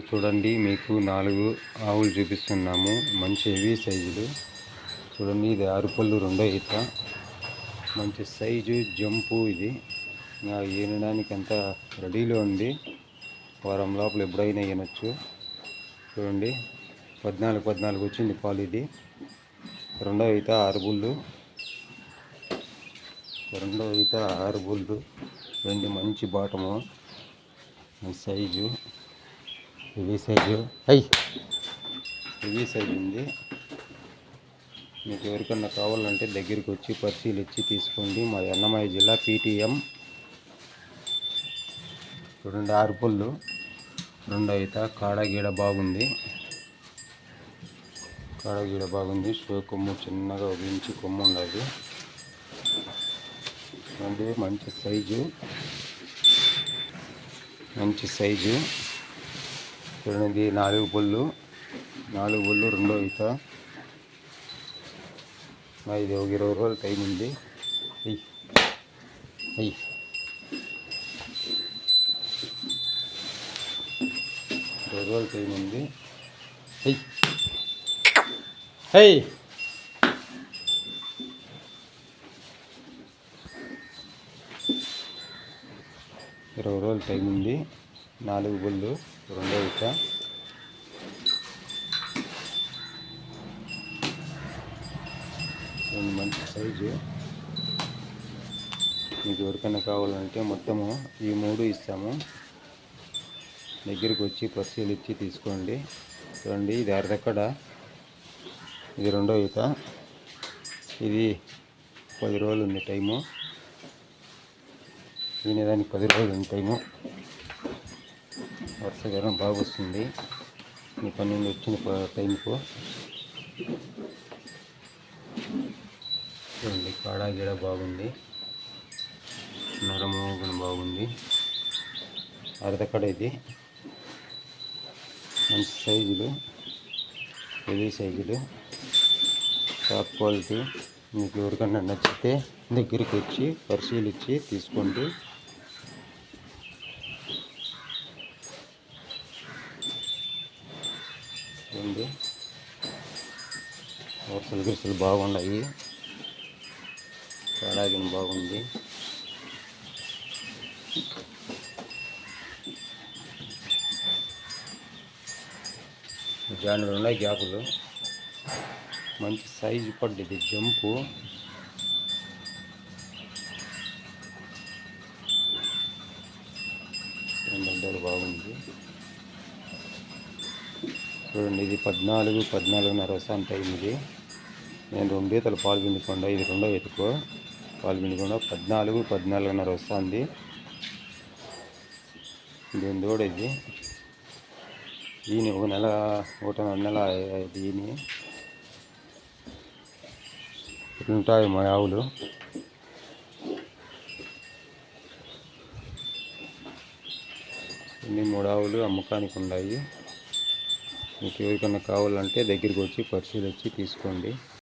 చూడండి మీకు నాలుగు ఆవులు చూపిస్తున్నాము. మంచి హెవీ సైజులు. చూడండి ఇది అరుపళ్ళు రెండో ఈత. మంచి సైజు జంపు ఇది. ఇంకా ఈనడానికి అంతా రెడీలో ఉంది. వారం లోపల ఎప్పుడైనా ఈనొచ్చు చూడండి పద్నాలుగు పద్నాలుగు వచ్చింది పాలు ఇది. రెండో ఈత ఆరు బుళ్ళు. రెండో ఈత ఆరు బుళ్ళు. రెండు మంచి బాటము. సైజు. ఇవి సైజు అయ్యి. ఇవి సైజు ఉంది మీకు ఎవరికన్నా కావాలంటే దగ్గరికి వచ్చి పరిశీలించి తీసుకోండి. మా అన్నమయ్య జిల్లా పీటీఎం. చూడండి ఆరు పుల్లు రెండు అయితే. కాడ గీడ బాగుంది. కాడ గీడ బాగుంది. షో కొమ్ము చిన్నగా ఉపయోగించి కొమ్ము ఉండదు అంటే మంచి సైజు. మంచి సైజు. చూడండి నాలుగు పళ్ళు నాలుగు పళ్ళు రెండో ఈత. ఇది ఒక ఇరవై రోజులు టైం ఉంది. అయ్యి అయ్యి ఇరవై రోజులు టైం ఉంది. అయ్యి అయ్యి ఇరవై రోజులు టైం ఉంది. నాలుగు బుల్లు రెండో ఇక. రెండు మంచి సైజు. మీకు ఎవరికైనా కావాలంటే మొత్తము ఈ మూడు ఇస్తాము. దగ్గరికి వచ్చి పరిశీలించి తీసుకోండి. చూడండి ఇది అర్ధక్కడ ఇది రెండో ఈత ఇది పది రోజులు ఉంది టైము. తినేదానికి పది రోజులు ఉంది టైము. వర్షాకాలం బాగా వస్తుంది ఈ పన్నెండు వచ్చిన టైంకు చూడండి కాడ గిడ బాగుంది. నరము కూడా బాగుంది. అర్ధకడ ఇది. మంచి సైజులు హెవీ సైజులు. Top quality. మీకు ఎవరికన్నా నచ్చితే దగ్గరికి వచ్చి పరిశీలించి తీసుకోండి చూడండి వరుసలు గిరుసలు బాగున్నాయి. కాడాగిన బాగుంది. జానులు ఉన్నాయి గ్యాపులు మంచి సైజు పడ్డది జంపు. బాగుంది. చూడండి ఇది పద్నాలుగు పద్నాలుగున్నర వస్తాను టైం ఇది. నేను రెండు ఈతలు పాలు ఇది రెండో ఈతకు పాలు పద్నాలుగు పద్నాలుగున్నర వస్తుంది దీని దూడ ఇది. ఈయన ఒక నెల ఒకటిన్నర నెల దీని ఈయన. ఇట్లుంటాయి మా ఆవులు. ఇన్ని మూడు ఆవులు అమ్మకానికి ఉన్నాయి. మీకు ఎవరికైనా కావాలంటే దగ్గరికి వచ్చి పరిశీలించి తీసుకోండి.